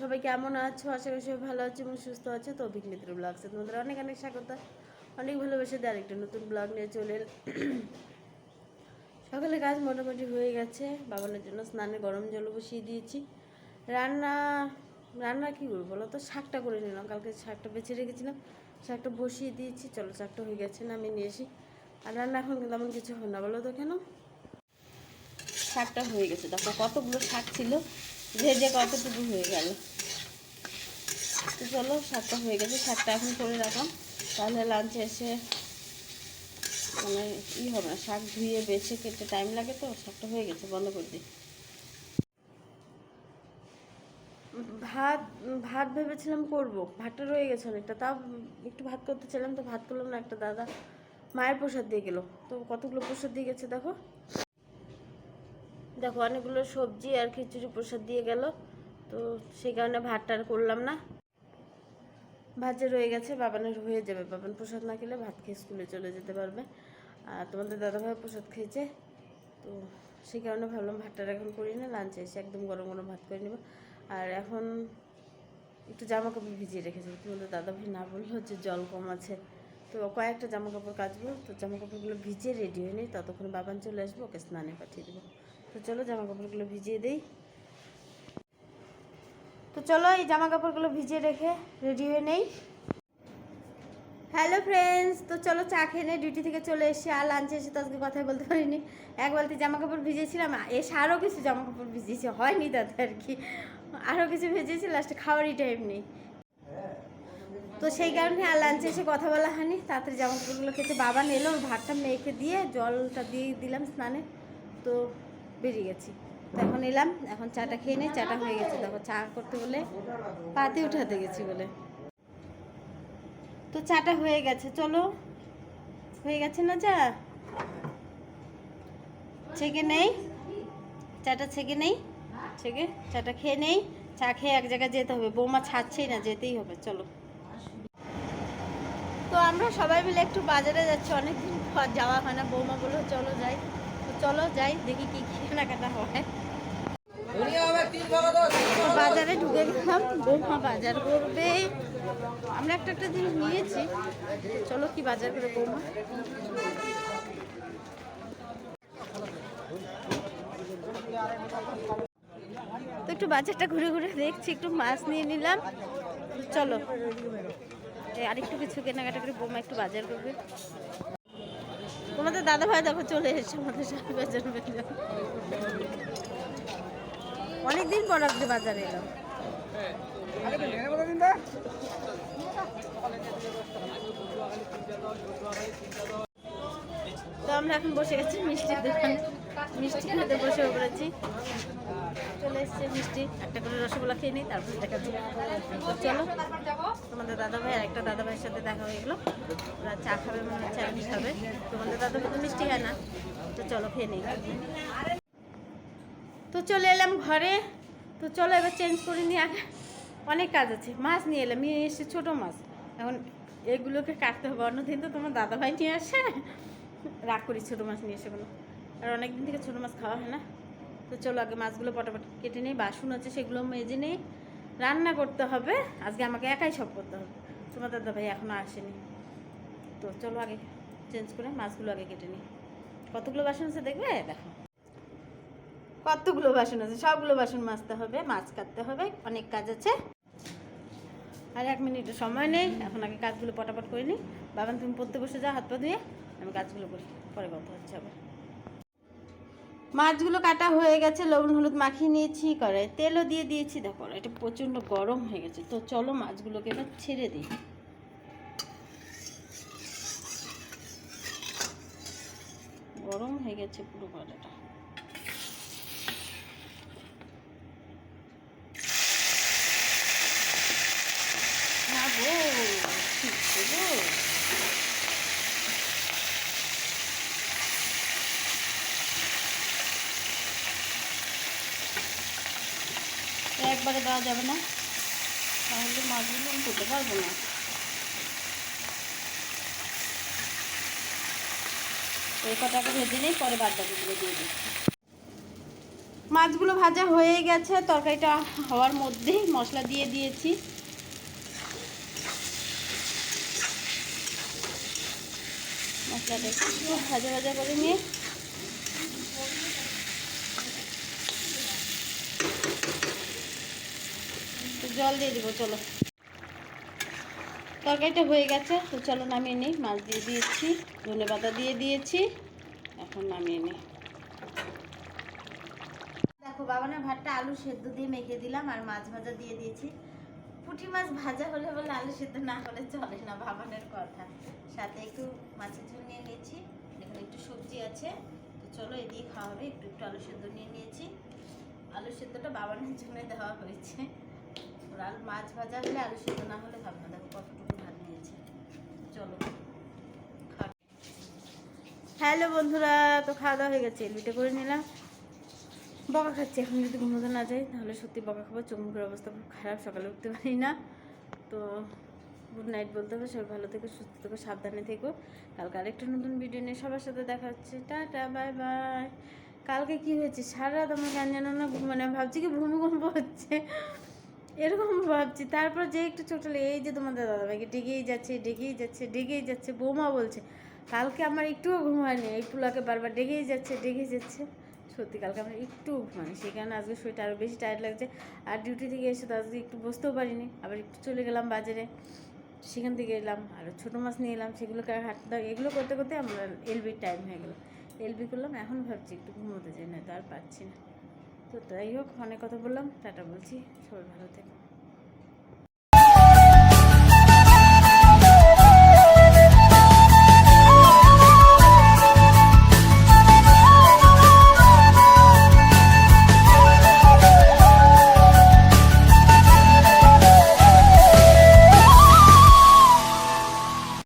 সবাই কেমন আছো? আশা করি সবাই ভালো আছো এবং সুস্থ আছো। তো অভিক মিত্র ব্লগসে তোমাদের অনেক অনেক স্বাগত। অনেক ভালোবেসে দিয়ে আরেকটা নতুন ব্লগ নিয়ে চলে সকালে কাজ মোটামুটি হয়ে গেছে। বাবানের জন্য স্নানে গরম জল বসিয়ে দিয়েছি। রান্না রান্না কী করব বলো তো? শাকটা করে নিলাম। কালকে শাকটা বেছে রেখেছিলাম। শাকটা বসিয়ে দিয়েছি। চলো শাকটা হয়ে গেছে না আমি নিয়ে আসি। আর রান্না এখন তেমন কিছু হয় না। বলো তো কেন? শাকটা হয়ে গেছে। দেখো কতগুলো শাক ছিল। ভেজে কতটুকু হয়ে গেল? চলো, শাকটা হয়ে গেছে। শাকটা এখন করে রাখলাম। তাহলে লাঞ্চে এসে মানে ই হবে না, শাক ধুয়ে বেছে কেটে টাইম লাগে তো, শাকটা হয়ে গেছে, বন্ধ করে দিই। ভাত ভাত ভেবেছিলাম করব। ভাতটা রয়ে গেছে অনেকটা। তাও একটু ভাত করতে চাইলাম, তো ভাত করলাম না, একটা দাদা মায়ের প্রসাদ দিয়ে গেলো। তো কতগুলো প্রসাদ দিয়ে গেছে দেখো। দেখো, অনেকগুলো সবজি আর খিচুড়ি প্রসাদ দিয়ে গেল। তো সেই কারণে ভাতটা আর করলাম না। ভাজে রয়ে গেছে, বাবানের হয়ে যাবে। বাবান প্রসাদ না খেলে ভাত খেয়ে স্কুলে চলে যেতে পারবে। আর তোমাদের দাদাভাই প্রসাদ খেয়েছে। তো সেই কারণে ভাবলাম ভাতটা এখন করি না লাঞ্চে এসে একদম গরম গরম ভাত করে নেব। আর এখন একটু জামা কাপড় ভিজিয়ে রেখেছি। তোমাদের দাদাভাই না বলল যে জল কম আছে। তো কয়েকটা জামা কাপড় কাচবো। তো জামা কাপড়গুলো ভিজিয়ে রেডি হয়ে নিই। ততক্ষণ বাবান চলে আসব, ওকে স্নানে পাঠিয়ে দেবো। তো চলো জামা কাপড়গুলো ভিজিয়ে দেই। তো চলো এই জামা কাপড়গুলো ভিজিয়ে রেখে রেডি হয়ে নেই। হ্যালো ফ্রেন্ডস তো চলো চা খেয়ে নেই ডিউটি থেকে চলে এসে আর লাঞ্চে এসে তো আজকে কথাই বলতে পারিনি। এক বালতি জামা কাপড় ভিজিয়েছিলাম, এসে আরও কিছু জামা কাপড় ভিজিয়েছি, হয়নি তাতে আর কি। আরও কিছু ভিজিয়েছি লাস্টে খাওয়ারই টাইম নেই। তো সেই কারণে আর লাঞ্চে এসে কথা বলা হয়নি। তাড়াতাড়ি জামা কাপড়গুলো খেতে বাবা নিলো ভাতটা মেখে দিয়ে জলটা দিয়ে দিলাম স্নানে। তো বেরিয়ে গেছি। এখন এলাম, এখন চাটা খেয়ে নিই, চাটা হয়ে গেছে। দেখো, চা করতে বলে পাতে উঠাতে গেছি বলে। তো চাটা হয়ে গেছে, চলো। হয়ে গেছে না চা? ছেঁকে নেই? চাটা ছেঁকে নেই? ছেঁকে? চাটা খেয়ে নেই? চা খেয়ে এক জায়গায় যেতে হবে। বৌমা ছাড়ছেই না, যেতেই হবে, চলো। তো আমরা সবাই মিলে একটু বাজারে যাচ্ছি। অনেকদিন যাওয়া হয় না। বৌমা বলল, চলো যাই। চলো যাই দেখি কি কেনাকাটা হয়। বাজারে ঢুকে গেলাম বৌমা বাজার করবে। আমরা একটা একটা জিনিস নিয়েছি। চলো কি বাজার করে বৌমা। তো একটু বাজারটা ঘুরে ঘুরে দেখছি একটু মাছ নিয়ে নিলাম। চলো। এই আরেকটু কিছু কেনাকাটা করে বৌমা একটু বাজার করবে। তোমাদের দাদা ভাই দেখো চলে এসেছে আমাদের সাথে বেজন বেজন। অনেকদিন পর আজকে বাজারে এলাম তো আমরা এখন বসে গেছি মিষ্টির দোকানে। মিষ্টি খেতে বসে পড়েছি। চলে এসছে মিষ্টি। একটা করে রসগোল্লা খেয়ে নিই, তারপর তো চলো, তোমাদের দাদা ভাই আর একটা দাদা ভাইয়ের সাথে দেখা হয়ে গেলো। ওরা চা খাবে, মনে হচ্ছে চাটনি খাবে। তোমাদের দাদা ভাই তো মিষ্টি খায় না। তো চলো খেয়ে নিই। তো চলে এলাম ঘরে। তো চলো এবার চেঞ্জ করে নিই। আগে অনেক কাজ আছে। মাছ নিয়ে এলাম। নিয়ে এসে ছোটো মাছ। এখন এগুলোকে কাটতে হবে। অন্যদিন তো তোমার দাদা ভাই নিয়ে আসে। রাগ করি ছোটো মাছ নিয়ে এসে কোনো। আর অনেক দিন থেকে ছোটো মাছ খাওয়া হয় না। তো চলো আগে মাছগুলো পটাপট কেটে নিই, বাসন আছে সেগুলো মেজে নিই। রান্না করতে হবে, আজকে আমাকে একাই সব করতে হবে। তোমার দাদা ভাই এখনও আসেনি। তো চলো আগে চেঞ্জ করে মাছগুলো আগে কেটে নিই। কতগুলো বাসন আছে দেখবে? দেখো। কতগুলো বাসন আছে? সবগুলো বাসন মাজতে হবে, মাছ কাটতে হবে, অনেক কাজ আছে। আর এক মিনিটও সময় নেই। এখন আগে কাজগুলো পটাপট করে নিই। বাবান, তুমি পড়তে বসে যাও, হাত পা ধুয়ে আমি কাজগুলো করি। পরে কথা হচ্ছে আবার। মাছগুলো কাটা হয়ে গেছে, লবণ, হলুদ মাখিয়ে নিয়েছি করে তেলও দিয়ে দিয়েছি। দেখো, এটা প্রচণ্ড গরম হয়ে গেছে। তো চলো মাছগুলোকে এবার ছেড়ে দিই। গরম হয়ে গেছে পুরো কড়াটা একবারে দেওয়া যাবে না তাহলে মাছগুলো আমি করতে পারব না এই কটাকে ভেজে নেই পরে বাদ দিয়ে দিচ্ছি মাছগুলো ভাজা হয়ে গেছে তরকারিটা হওয়ার মধ্যেই মশলা দিয়ে দিয়েছি একটু ভাজা ভাজা করে নিয়ে। জল দিয়ে দিব, চলো। তরকারিটা হয়ে গেছে, তো চলো নামিয়ে নিই। মাছ দিয়ে দিয়েছি, ধনে পাতা দিয়ে দিয়েছি, এখন নামিয়ে নিই। দেখো বাবানের ভাতটা আলু সেদ্ধ দিয়ে মেখে দিলাম, আর মাছ ভাজা দিয়ে দিয়েছি। পুঁটি মাছ ভাজা হলে বলে আলু সেদ্ধ না হলে চলে না ভাবানের কথা। সাথে একটু মাছের ঝোল নিয়ে নিয়েছি, এখানে একটু সবজি আছে। তো চলো এই দিয়ে খাওয়া হবে, একটু একটু আলু সেদ্ধ নিয়ে নিয়েছি। আলু সেদ্ধটা বাবানের জন্য দেওয়া হয়েছে। আলু মাছ ভাজা হলে আলু সেদ্ধ না হলে হবে না, দেখো কতটুকু ভাত নিয়েছে চলো হ্যালো বন্ধুরা, তো খাওয়া দাওয়া হয়ে গেছে, এলবিটা করে নিলাম। বকা খাচ্ছি, এখন যদি ঘুমোতে না যাই, তাহলে সত্যি বকা খাব। মুখের অবস্থা খুব খারাপ, সকালে উঠতে পারি না। তো গুড নাইট বলতে হবে, সবাই ভালো থেকো, সুস্থ থেকো, সাবধানে থেকো। কালকে আরেকটা নতুন ভিডিও নিয়ে সবার সাথে দেখা হচ্ছে। Tata, bye bye. কালকে কি হয়েছে? সারা রাত আমার গান জানো না মানে ভাবছি কি ভূমিকম্প হচ্ছে। এরকম ভাবছি। তারপর যে একটু ছোট এই যে তোমাদের দাদা দাদাভাইকে ডেকেই যাচ্ছে ডেকেই যাচ্ছে ডেকেই যাচ্ছে, বৌমা বলছে, কালকে আমার একটুও ঘুম হয়নি। এই পুলাকে বারবার ডেকেই যাচ্ছে ডেকেই যাচ্ছে। সত্যি, কালকে আমার একটু মানে সেই কারণে আজকে শরীরটা আরও বেশি টায়ার্ড লাগছে। আর ডিউটি থেকে এসে তো আজকে একটু বসতেও পারিনি। আবার একটু চলে গেলাম বাজারে। সেখান থেকে এলাম আরও ছোটো মাছ নিয়ে এলাম। সেগুলোকে আর হাঁটতে এগুলো করতে করতে আমরা এলবির টাইম হয়ে গেলো। এলবি করলাম, এখন ভাবছি একটু ঘুমোতে যাই না তো আর পারছি না। তো তাই হোক, অনেক কথা বললাম। টাটা বলছি। সবাই ভালো থেকো।